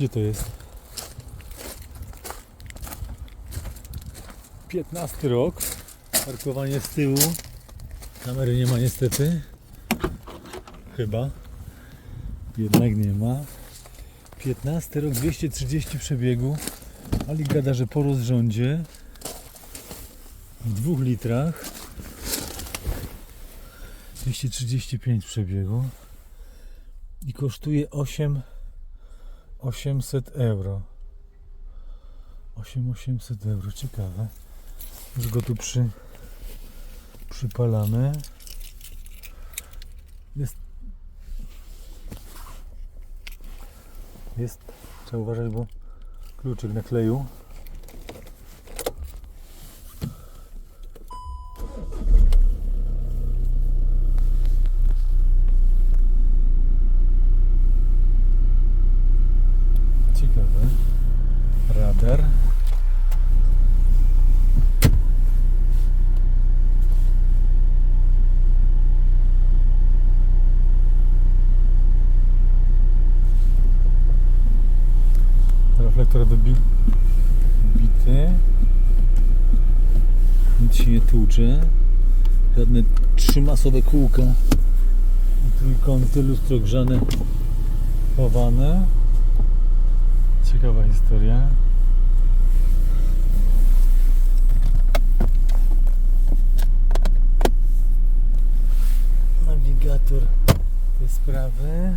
Gdzie to jest? 15 rok. Parkowanie z tyłu. Kamery nie ma niestety. Chyba. Jednak nie ma. 15 rok, 230 przebiegu. Ali gada, że po rozrządzie w dwóch litrach 235 przebiegu i kosztuje 8 800 euro. 8800 euro, ciekawe. Już go tu przy przypalamy. Jest jest trzeba uważać, bo kluczyk na kleju Ciekawe. Radar. Reflektor wybi bity. Nic się nie tłucze. Żadne trzymasowe kółka trójkąty lustro grzane chowane. Ciekawa historia. Nawigator te sprawy.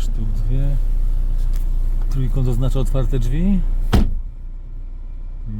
Sztuk dwie. Trójkąt oznacza otwarte drzwi?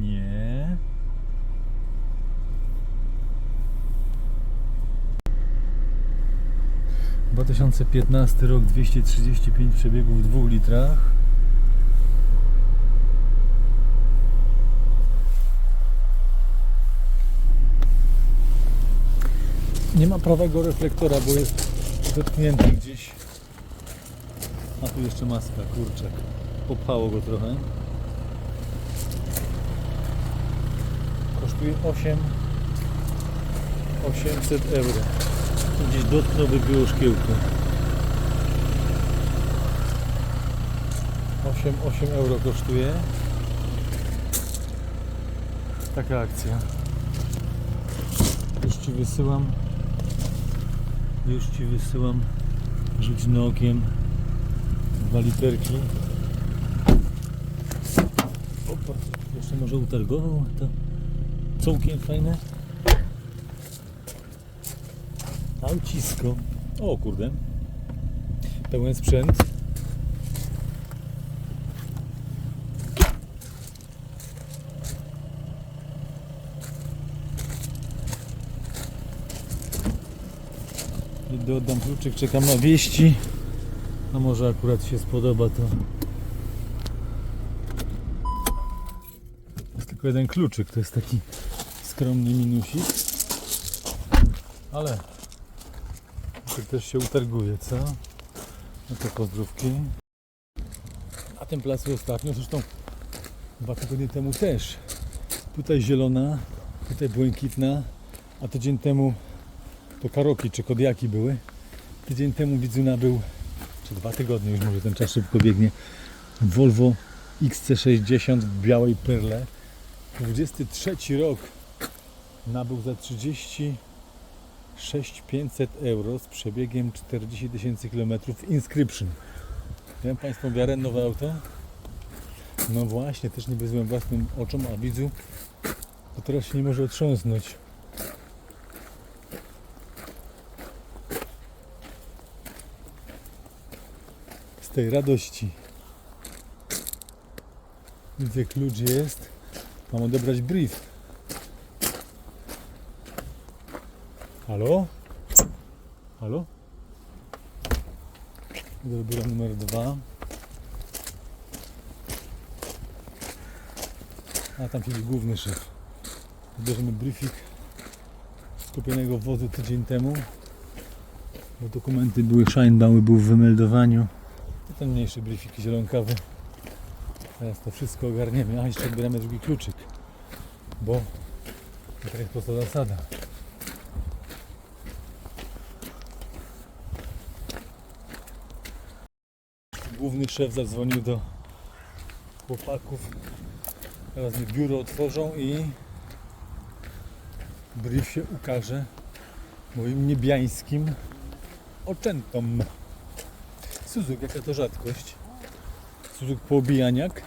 Nie. W 2015 rok 235 przebiegów w 2 litrach. Nie ma prawego reflektora, bo jest dotknięty gdzieś. A tu jeszcze maska, kurczak. Popchało go trochę. Kosztuje 8 800 euro. Tu gdzieś dotknął by było szkiełko. 8, 8 euro kosztuje. Taka akcja. Już Ci wysyłam. Już Ci wysyłam. Rzuć na okiem. Dwa literki. Opa. Jeszcze może utargował to całkiem fajne. Aucisko. O kurde. Pełen sprzęt. Gdy oddam kluczyk, czekam na wieści. A może akurat się spodoba to. Jest tylko jeden kluczyk, to jest taki skromny minusik. Ale tak też się utarguje, co? No to pozdrówki. A ten plac ostatnio, zresztą dwa tygodnie temu też. Tutaj zielona, tutaj błękitna, a tydzień temu to karoki czy kodiaki były. Tydzień temu widzuna był, czy dwa tygodnie już może ten czas szybko biegnie, Volvo XC60 w białej perle. 23 rok nabył za 30 6500 euro z przebiegiem 40 tysięcy kilometrów Inscription. Wiem Państwo wiarę nowe auto? No właśnie, też nie wyzłem własnym oczom, a widzu to teraz się nie może otrząsnąć. Tej radości. Widzę klucz jest. Mam odebrać brief. Halo? Halo? Do biura numer dwa. A tam siedzi główny szef. Bierzemy briefing z kupionego wozu tydzień temu. Bo dokumenty były, Scheinbaum był w wymeldowaniu. Ten mniejszy bryfik zielonkawy. Teraz to wszystko ogarniemy. A jeszcze odbieramy drugi kluczyk. Bo to jest prosta zasada. Główny szef zadzwonił do chłopaków. Teraz mi biuro otworzą i brief się ukaże moim niebiańskim oczętom. Suzuki, jaka to rzadkość. Suzuki poobijaniak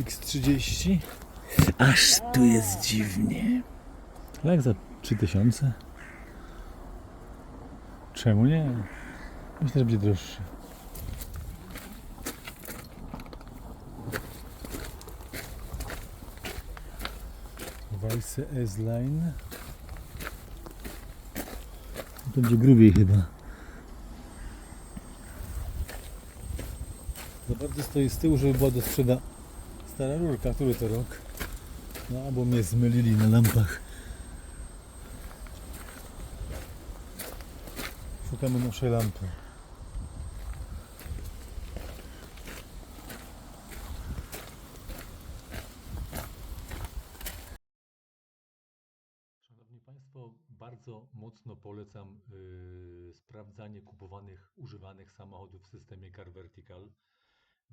X30. Aż tu jest dziwnie. Jak za 3000? Czemu nie? Myślę, że będzie droższy. Weisse S-Line. Będzie grubiej chyba. Bardzo stoi z tyłu, żeby była do sprzeda stara rurka. Który to rok? No, albo mnie zmylili na lampach. Szukamy naszej lampy. Szanowni Państwo, bardzo mocno polecam yy, sprawdzanie kupowanych, używanych samochodów w systemie Car Vertical.